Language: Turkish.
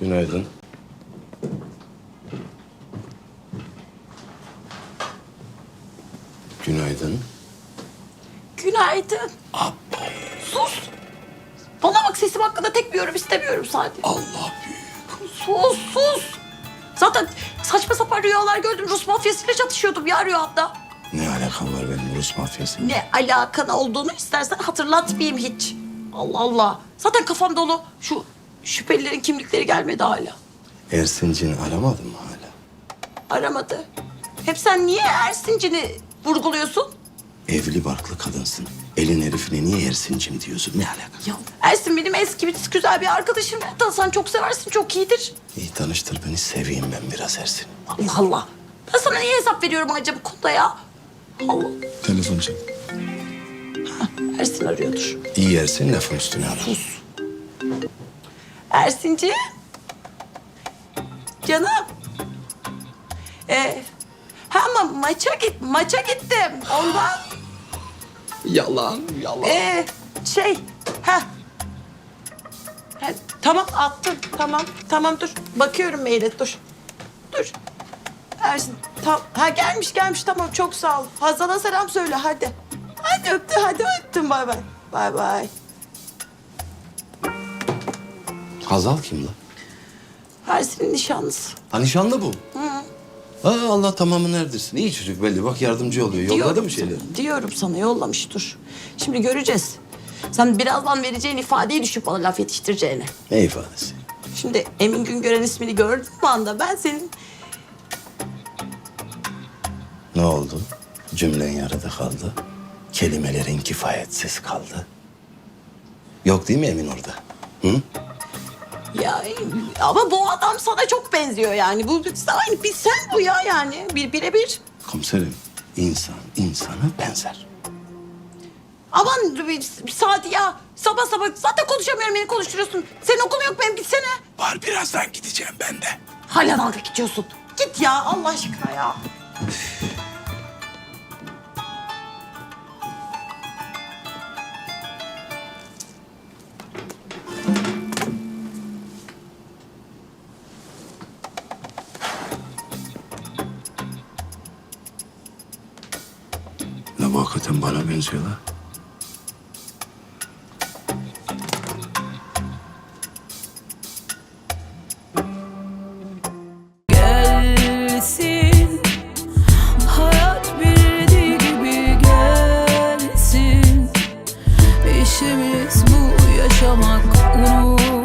Günaydın. Günaydın. Günaydın. Sus. Bana bak sesim hakkında tek bir yorum istemiyorum sadece. Allah büyük. Sus sus. Zaten saçma sapan rüyalar gördüm. Rus mafyasıyla çatışıyordum ya rüyamda. Ne alakam var benim Rus mafyasıyla? Ne alakan olduğunu istersen hatırlatmayayım hiç. Allah Allah. Zaten kafam dolu. Şu şüphelilerin kimlikleri gelmedi hala. Ersin'cini aramadın mı hala? Aramadı. Hep sen niye Ersin'cini vurguluyorsun? Evli barklı kadınsın. Elin herifine niye Ersin'cim diyorsun? Ne alaka? Ya Ersin benim eski bir güzel bir arkadaşım. Sen çok seversin, çok iyidir. İyi tanıştır beni seveyim ben biraz Ersin. Allah Allah. Ben sana niye hesap veriyorum acaba bu konuda ya? Allah. Telefon çek. Ersin arıyordur. İyi Ersin lafın üstüne ara. Ersinci. Canım. Ee, ha ama maça git, maça gittim. Ondan. Yalan, yalan. Ee, şey, ha. ha. Tamam attım, tamam, tamam dur. Bakıyorum maile, dur. Dur. Ersin, tam, ha gelmiş gelmiş tamam çok sağ ol. Hazal'a selam söyle hadi. Hadi öptü, hadi öptüm bay bay. Bay bay. Hazal kim lan? Ersin'in nişanlısı. Ha nişanlı bu. Aa, Allah tamamı neredesin? İyi çocuk belli. Bak yardımcı oluyor. Yolladı Diyorum mı şeyleri? sana, Diyorum sana yollamış dur. Şimdi göreceğiz. Sen birazdan vereceğin ifadeyi düşüp bana laf yetiştireceğine. Ne ifadesi? Şimdi Emin Güngören ismini gördüğüm anda ben senin Ne oldu? Cümlen yarıda kaldı. Kelimelerin kifayetsiz kaldı. Yok değil mi Emin orada? Hı? Ya ama bu adam sana çok benziyor yani. Bu aynı bir sen bu ya yani bir birebir. Komiserim, insan insana benzer. Aman saat ya sabah sabah zaten konuşamıyorum beni konuşturuyorsun. Senin okulun yok benim gitsene. Var birazdan gideceğim ben de. Hala dalga geçiyorsun. Git ya Allah aşkına ya. Hakikaten bana benziyor la. gelsin Hayat bildiği gibi gelsin İşimiz bu yaşamak unutmak